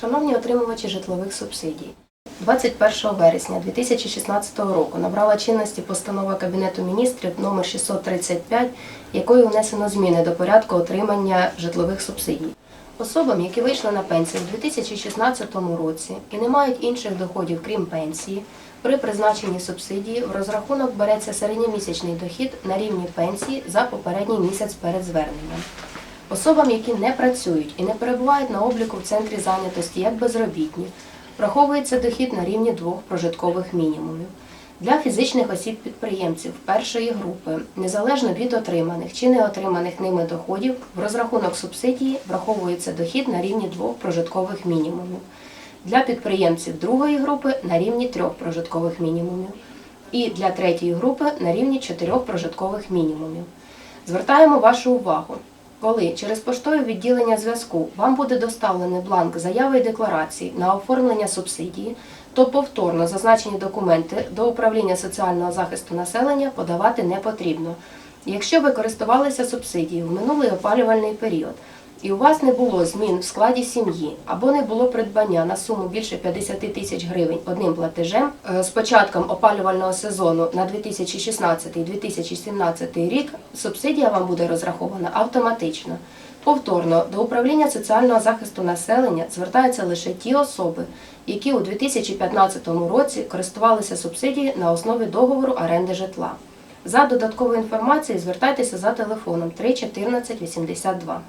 Шановні отримувачі житлових субсидій, 21 вересня 2016 року набрала чинності постанова Кабінету міністрів номер 635, якою внесено зміни до порядку отримання житлових субсидій. Особам, які вийшли на пенсію у 2016 році і не мають інших доходів, крім пенсії, при призначенні субсидії в розрахунок береться середньомісячний дохід на рівні пенсії за попередній місяць перед зверненням. Особам, які не працюють і не перебувають на обліку в центрі зайнятості як безробітні, враховується дохід на рівні двох прожиткових мінімумів. Для фізичних осіб-підприємців першої групи, незалежно від отриманих чи не отриманих ними доходів, в розрахунок субсидії враховується дохід на рівні двох прожиткових мінімумів. Для підприємців другої групи на рівні трьох прожиткових мінімумів. І для третьої групи на рівні чотирьох прожиткових мінімумів. Звертаємо вашу увагу. Коли через поштове відділення зв'язку вам буде доставлений бланк заяви і декларації на оформлення субсидії, то повторно зазначені документи до управління соціального захисту населення подавати не потрібно. Якщо ви користувалися субсидією в минулий опалювальний період і у вас не було змін в складі сім'ї або не було придбання на суму більше 50 тисяч гривень одним платежем е, з початком опалювального сезону на 2016-2017 рік, субсидія вам буде розрахована автоматично. Повторно до управління соціального захисту населення звертаються лише ті особи, які у 2015 році користувалися субсидією на основі договору оренди житла. За додатковою інформацією звертайтеся за телефоном 3 14 82.